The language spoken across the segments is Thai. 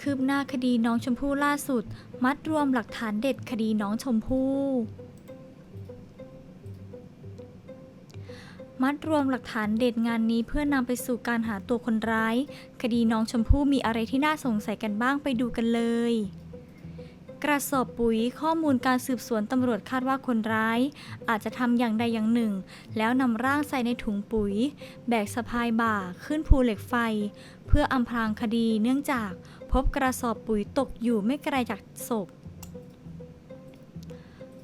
คืบหน้าคดีน้องชมพู่ล่าสุด มัดรวมหลักฐานเด็ดคดีน้องชมพู่มัดรวมหลักฐานเด็ดงานนี้เพื่อนำไปสู่การหาตัวคนร้าย คดีน้องชมพู่มีอะไรที่น่าสงสัยกันบ้างไปดูกันเลย กระสอบปุ๋ยข้อมูลการสืบสวนตำรวจคาดว่าคนร้าย อาจจะทำอย่างใดอย่างหนึ่ง แล้วนำร่างใส่ในถุงปุ๋ย แบกสะพายบ่าขึ้นภูเหล็กไฟ เพื่ออำพรางคดีเนื่องจากพบกระสอบปุ๋ยตกอยู่ไม่ไกลจากศพ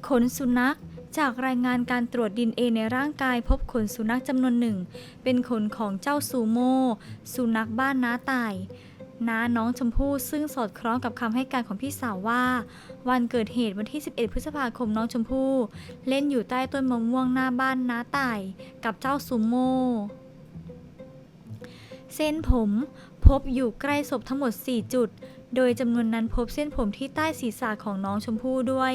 ขนสุนัขจากรายงานการตรวจดินเอในร่างกายพบขนสุนัขจำนวนหนึ่ง เป็นขนของเจ้าซูโม่สุนัขบ้านน้าตาย น้าน้องชมพู่ซึ่งสอดคล้องกับคำให้การของพี่สาวว่า วันเกิดเหตุวันที่ 11 พฤษภาคมน้องชมพู่ เล่นอยู่ใต้ต้นมะม่วงหน้าบ้านน้าตายกับเจ้าซูโม่เส้นผมพบอยู่ใกล้ศพทั้งหมด 4 จุด โดยจำนวนนั้นพบเส้นผมที่ใต้ศีรษะของน้องชมพู่ด้วย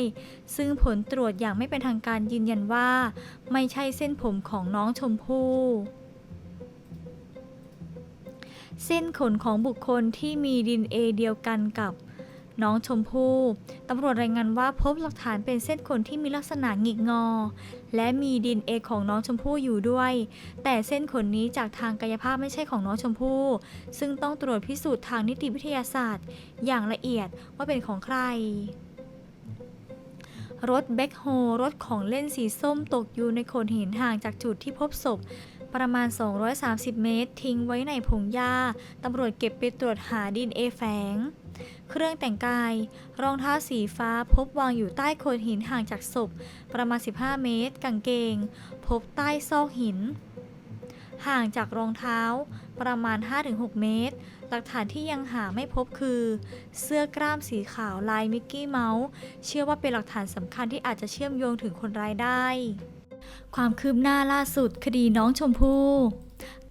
ซึ่งผลตรวจอย่างไม่เป็นทางการยืนยันว่า ไม่ใช่เส้นผมของน้องชมพู่ เส้นขนของบุคคลที่มีดินเอเดียวกันกับน้องชมพู่ตำรวจรายงานว่าพบหลักฐานเป็นเส้นขนที่มีลักษณะหงิกงอ และมีดินเอของน้องชมพู่อยู่ด้วย แต่เส้นขนนี้จากทางกายภาพไม่ใช่ของน้องชมพู่ ซึ่งต้องตรวจพิสูจน์ทางนิติวิทยาศาสตร์ อย่างละเอียดว่าเป็นของใคร รถแบ็คโฮรถของเล่นสีส้มตกอยู่ในโขดหินห่างจากจุดที่พบศพ ประมาณ 230 เมตร ทิ้งไว้ในพงหญ้า ตำรวจเก็บไปตรวจหาดินเอแฝง เครื่องแต่งกาย รองเท้าสีฟ้าพบวางอยู่ใต้โขดหินห่างจากศพ ประมาณ 15 เมตร กางเกง พบใต้ซอกหิน ห่างจากรองเท้า ประมาณ 5-6 เมตร หลักฐานที่ยังหาไม่พบคือ เสื้อกล้ามสีขาวลายมิกกี้เมาส์ เชื่อว่าเป็นหลักฐานสำคัญที่อาจจะเชื่อมโยงถึงคนร้ายได้ ความคืบหน้าล่าสุดคดีน้องชมพู่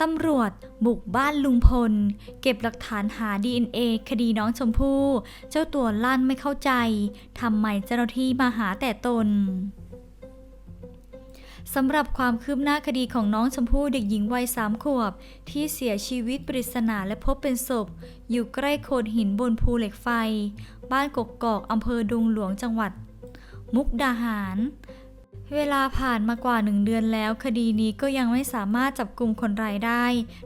ตำรวจบุกบ้านลุงพล เก็บหลักฐานหา DNA คดีน้องชมพู่ เจ้าตัวลั่นไม่เข้าใจทำไมเจ้าหน้าที่มาหาแต่ตนสำหรับความคืบหน้าคดีของน้องชมพู่เด็กหญิงวัยสามขวบ ที่เสียชีวิตปริศนาและพบเป็นศพ อยู่ใกล้โขดหินบนภูเหล็กไฟ บ้านกกกอกอำเภอดุงหลวงจังหวัด มุกดาหาร เวลาผ่านมากว่าหนึ่งเดือนแล้ว คดีนี้ก็ยังไม่สามารถจับกลุ่มคนร้ายได้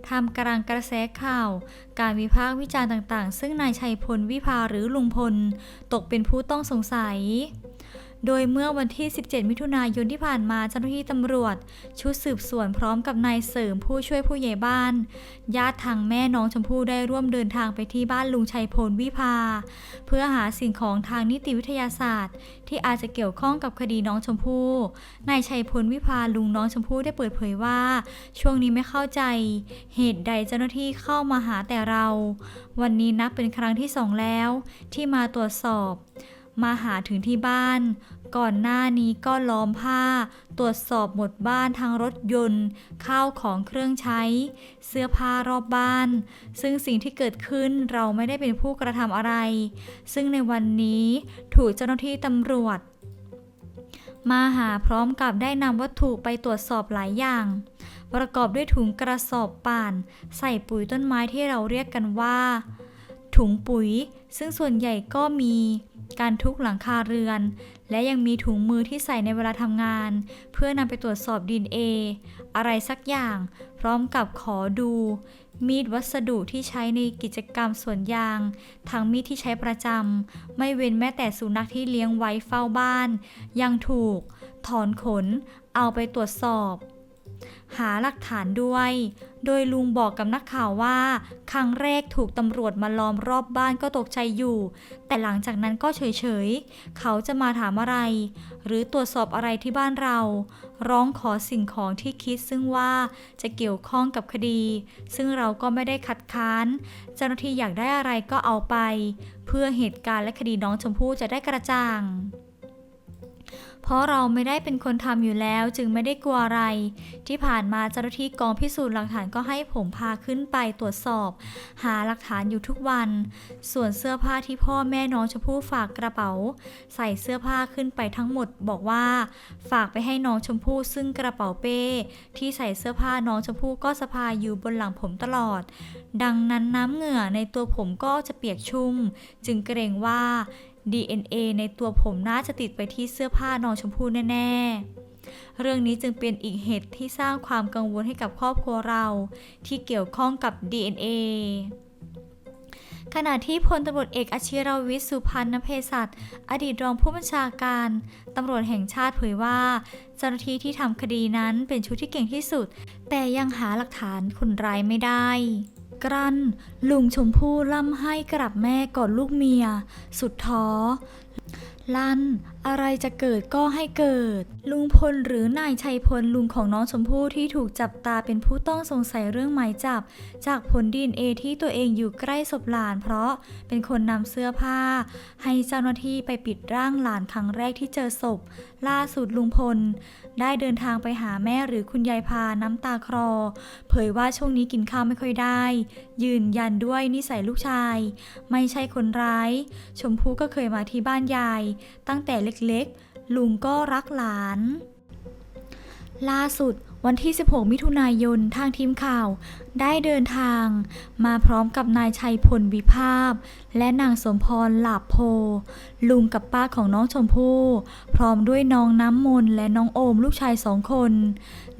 ทำกลางกระแสข่าว การวิพากษ์วิจารณ์ต่างๆ ซึ่งนายชัยพลวิภาหรือลุงพล ตกเป็นผู้ต้องสงสัย โดยเมื่อวันที่ 17 มิถุนายนที่ผ่านมาเจ้าหน้าที่ตำรวจ ชุดสืบสวนพร้อมกับนายเสริมผู้ช่วยผู้ใหญ่บ้าน ญาติทางแม่น้องชมพู่ได้ร่วมเดินทางไปที่บ้านลุงชัยพลวิภา เพื่อหาสิ่งของทางนิติวิทยาศาสตร์ ที่อาจจะเกี่ยวข้องกับคดีน้องชมพู่นายชัยพลวิภาลุงน้องชมพู่ได้เปิดเผยว่า ช่วงนี้ไม่เข้าใจ เหตุใดเจ้าหน้าที่เข้ามาหาแต่เรา วันนี้นับเป็นครั้งที่สองแล้ว ที่มาตรวจสอบ มาหาถึงที่บ้าน ก่อนหน้านี้ก็ล้อมผ้า ตรวจสอบหมดบ้านทางรถยนต์ ข้าวของเครื่องใช้ เสื้อผ้ารอบบ้าน ซึ่งสิ่งที่เกิดขึ้นเราไม่ได้เป็นผู้กระทำอะไร ซึ่งในวันนี้ถูกเจ้าหน้าที่ตำรวจ มาหาพร้อมกับได้นำวัตถุไปตรวจสอบหลายอย่างประกอบด้วยถุงกระสอบป่าน ใส่ปุ๋ยต้นไม้ที่เราเรียกกันว่า ถุงปุ๋ย ซึ่งส่วนใหญ่ก็มี การทุกหลังคาเรือน และยังมีถุงมือที่ใส่ในเวลาทำงาน เพื่อนำไปตรวจสอบดินเออะไรสักอย่าง พร้อมกับขอดู มีดวัสดุที่ใช้ในกิจกรรมสวนยาง ทั้งมีดที่ใช้ประจำ ไม่เว้นแม้แต่สุนัขที่เลี้ยงไว้เฝ้าบ้าน ยังถูก ถอนขน เอาไปตรวจสอบ หาหลักฐานด้วย โดยลุงบอกกับนักข่าวว่า ครั้งแรกถูกตำรวจมาล้อมรอบบ้านก็ตกใจอยู่ แต่หลังจากนั้นก็เฉยๆ เขาจะมาถามอะไร หรือตรวจสอบอะไรที่บ้านเรา ร้องขอสิ่งของที่คิดซึ่งว่าจะเกี่ยวข้องกับคดี ซึ่งเราก็ไม่ได้คัดค้าน เจ้าหน้าที่อยากได้อะไรก็เอาไป เพื่อเหตุการณ์และคดีน้องชมพู่จะได้กระจ่าง เพราะเราไม่ได้เป็นคนทำอยู่แล้วจึงไม่ได้กลัวอะไร ที่ผ่านมาเจ้าหน้าที่กองพิสูจน์หลักฐานก็ให้ผมพาขึ้นไปตรวจสอบ หาหลักฐานอยู่ทุกวัน ส่วนเสื้อผ้าที่พ่อแม่น้องชมพู่ฝากกระเป๋า ใส่เสื้อผ้าขึ้นไปทั้งหมด บอกว่า ฝากไปให้น้องชมพู่ซึ่งกระเป๋าเป้ที่ใส่เสื้อผ้าน้องชมพู่ก็สะพายอยู่บนหลังผมตลอด ดังนั้นน้ำเหงื่อในตัวผมก็จะเปียกชุ่ม จึงเกรงว่า DNA ในตัวผมน่าจะติดไปที่เสื้อผ้าน้องชมพู่แน่ ๆ เรื่องนี้จึงเป็นอีกเหตุที่สร้างความกังวลให้กับครอบครัวเราที่เกี่ยวข้องกับ DNA ขณะที่พลตำรวจเอกอาชิรวิทย์สุพันนเพศัตอดีตรองผู้บัญชาการตำรวจแห่งชาติเผยว่า เจ้าหน้าที่ที่ทำคดีนั้นเป็นชุดที่เก่งที่สุด แต่ยังหาหลักฐานคนร้ายไม่ได้ กรันลุงชมพู่ล่ำให้กลับแม่กอดลูกเมีย สุดท้อลั่น อะไรจะเกิดก็ให้เกิด ลุงพลหรือนายชัยพลลุงของน้องชมพู่ที่ถูกจับตาเป็นผู้ต้องสงสัยเรื่องหมายจับ จากผลดีเอที่ตัวเองอยู่ใกล้ศพหลาน เพราะเป็นคนนำเสื้อผ้า ให้เจ้าหน้าที่ไปปิดร่างหลานครั้งแรกที่เจอศพ ล่าสุดลุงพล ได้เดินทางไปหาแม่หรือคุณยายพาน้ำตาคลอเผยว่าช่วงนี้กินข้าวไม่ค่อยได้ ยืนยันด้วยนิสัยลูกชาย ไม่ใช่คนร้าย ชมพู่ก็เคยมาที่บ้านยาย ตั้งแต่เล็กๆ ลุงก็รักหลาน ล่าสุดวันที่ 16 มิถุนายนทางทีมข่าว ได้เดินทาง มาพร้อมกับนายชัยพลวิภาพ และนางสมพรหลาบโพ ลุงกับป้าของน้องชมพู่ พร้อมด้วยน้องน้ำมนและน้องโอมลูกชายสองคน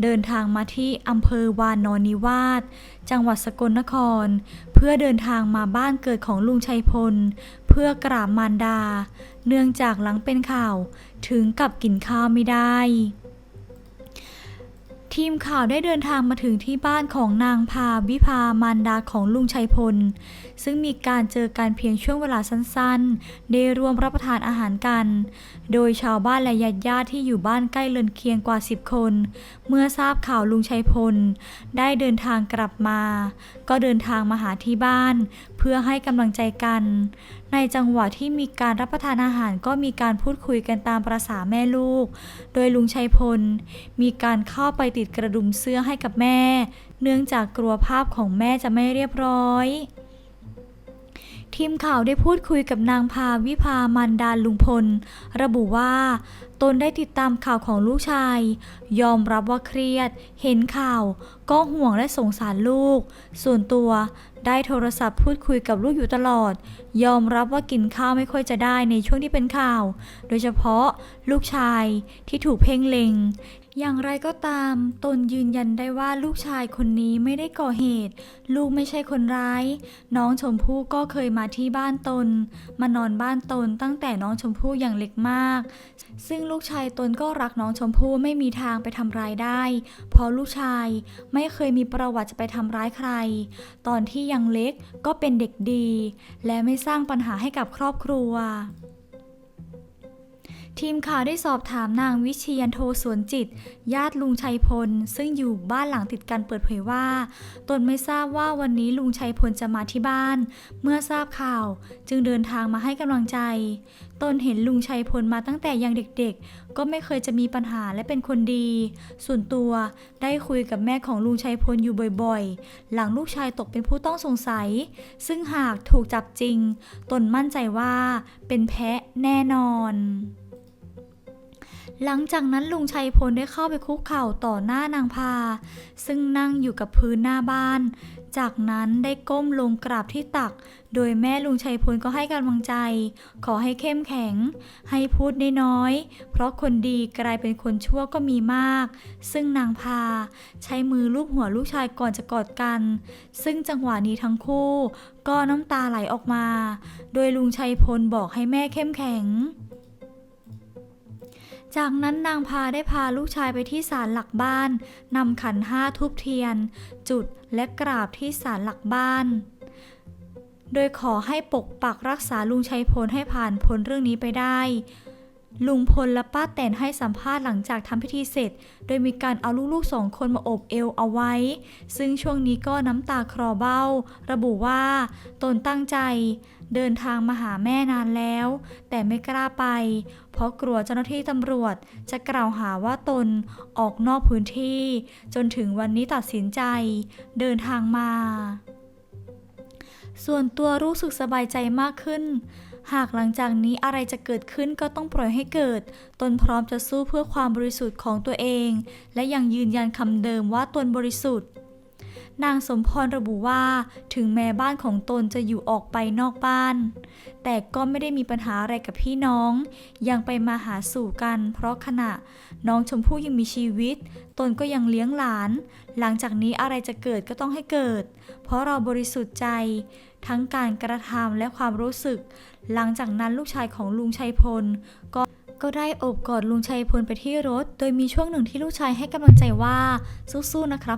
เดินทางมาที่อำเภอวานอนนิวาสจังหวัดสกลนคร เพื่อเดินทางมาบ้านเกิดของลุงชัยพล พื่อกราบมารดา เนื่องจากหลังเป็นข่าวถึงกับกินข้าวไม่ได้ ทีมข่าวได้เดินทางมาถึงที่บ้านของนางพาวิภามารดาของลุงชัยพล ซึ่งมีการเจอกันเพียงช่วงเวลาสั้นๆ ได้ร่วมรับประทานอาหารกัน โดยชาวบ้านและญาติญาติที่อยู่บ้านใกล้เรือนเคียงกว่า 10 คน เมื่อทราบข่าวลุงชัยพล ได้เดินทางกลับมา ก็เดินทางมาหาที่บ้าน เพื่อให้กำลังใจกันในจังหวะที่มีการรับประทานอาหารก็มีการพูดคุยกันตามประษาแม่ลูก โดยลุงชัยพล มีการเข้าไปติดกระดุมเสื้อให้กับแม่ เนื่องจากกลัวภาพของแม่จะไม่เรียบร้อย ทีมข่าวได้พูดคุยกับนางพาวิภามันดาลุงพล ระบุว่า ตนได้ติดตามข่าวของลูกชาย ยอมรับว่าเครียด เห็นข่าว ก็ห่วงและสงสารลูก ส่วนตัวได้โทรศัพท์พูดคุยกับลูกอยู่ตลอด ยอมรับว่ากินข้าวไม่ค่อยจะได้ในช่วงที่เป็นข่าว โดยเฉพาะลูกชายที่ถูกเพ่งเล็ง อย่างไรก็ตาม ตนยืนยันได้ว่าลูกชายคนนี้ไม่ได้ก่อเหตุ ลูกไม่ใช่คนร้าย น้องชมพู่ก็เคยมาที่บ้านตน มานอนบ้านตนตั้งแต่น้องชมพู่อย่างเล็กมาก ซึ่งลูกชายตนก็รักน้องชมพู่ไม่มีทางไปทำร้ายได้ เพราะลูกชายไม่เคยมีประวัติจะไปทำร้ายใคร ตอนที่ยังเล็กก็เป็นเด็กดี และไม่สร้างปัญหาให้กับครอบครัว ทีมข่าวได้สอบถามนางวิเชียนโทสวนจิต ญาติลุงชัยพล ซึ่งอยู่บ้านหลังติดกันเปิดเผยว่า ตนไม่ทราบว่าวันนี้ลุงชัยพลจะมาที่บ้าน เมื่อทราบข่าว จึงเดินทางมาให้กำลังใจ ตนเห็นลุงชัยพลมาตั้งแต่ยังเด็กๆ ก็ไม่เคยจะมีปัญหาและเป็นคนดี ส่วนตัวได้คุยกับแม่ของลุงชัยพลอยู่บ่อยๆ หลังลูกชายตกเป็นผู้ต้องสงสัย ซึ่งหากถูกจับจริง ตนมั่นใจว่าเป็นแพะแน่นอน หลังจากนั้นลุงชัยพลได้เข้าไปคุกเข่าต่อหน้านางพา ซึ่งนั่งอยู่กับพื้นหน้าบ้าน จากนั้นได้ก้มลงกราบที่ตัก โดยแม่ลุงชัยพลก็ให้กำลังใจ ขอให้เข้มแข็ง ให้พูดน้อยๆ เพราะคนดีกลายเป็นคนชั่วก็มีมาก ซึ่งนางพา ใช้มือลูบหัวลูกชายก่อนจะกอดกัน ซึ่งจังหวะนี้ทั้งคู่ ก็น้ำตาไหลออกมา โดยลุงชัยพลบอกให้แม่เข้มแข็ง จากนั้นนางพาได้พาลูกชายไปที่ศาลหลักบ้านนำขันห้าทุบเทียน จุดและกราบที่ศาลหลักบ้าน โดยขอให้ปกปักรักษาลุงชัยพลให้ผ่านพ้นเรื่องนี้ไปได้ ลุงพลและป้าแตนให้สัมภาษณ์หลังจากทำพิธีเสร็จ โดยมีการเอาลูกๆสองคนมาโอบเอวเอาไว้ ซึ่งช่วงนี้ก็น้ำตาคลอเบ้า ระบุว่า ตนตั้งใจ เดินทางมาหาแม่นานแล้ว แต่ไม่กล้าไป เพราะกลัวเจ้าหน้าที่ตำรวจ จะกล่าวหาว่าตนออกนอกพื้นที่ จนถึงวันนี้ตัดสินใจ เดินทางมา ส่วนตัวรู้สึกสบายใจมากขึ้น หากหลังจากนี้อะไรจะเกิดขึ้นก็ต้องปล่อยให้เกิด ตนพร้อมจะสู้เพื่อความบริสุทธิ์ของตัวเอง และยังยืนยันคำเดิมว่าตนบริสุทธิ์ นางสมพรระบุว่า ถึงแม้บ้านของตนจะอยู่ออกไปนอกบ้าน แต่ก็ไม่ได้มีปัญหาอะไรกับพี่น้อง ยังไปมาหาสู่กัน เพราะขณะน้องชมพู่ยังมีชีวิต ตนก็ยังเลี้ยงหลาน หลังจากนี้อะไรจะเกิดก็ต้องให้เกิด เพราะเราบริสุทธิ์ใจ ทั้งการกระทำและความรู้สึก หลังจากนั้นลูกชายของลุงชัยพลก็ก็ได้โอบกอดลุงชัยพลไปที่รถ โดยมีช่วงหนึ่งที่ลูกชายให้กำลังใจว่าสู้ๆนะครับ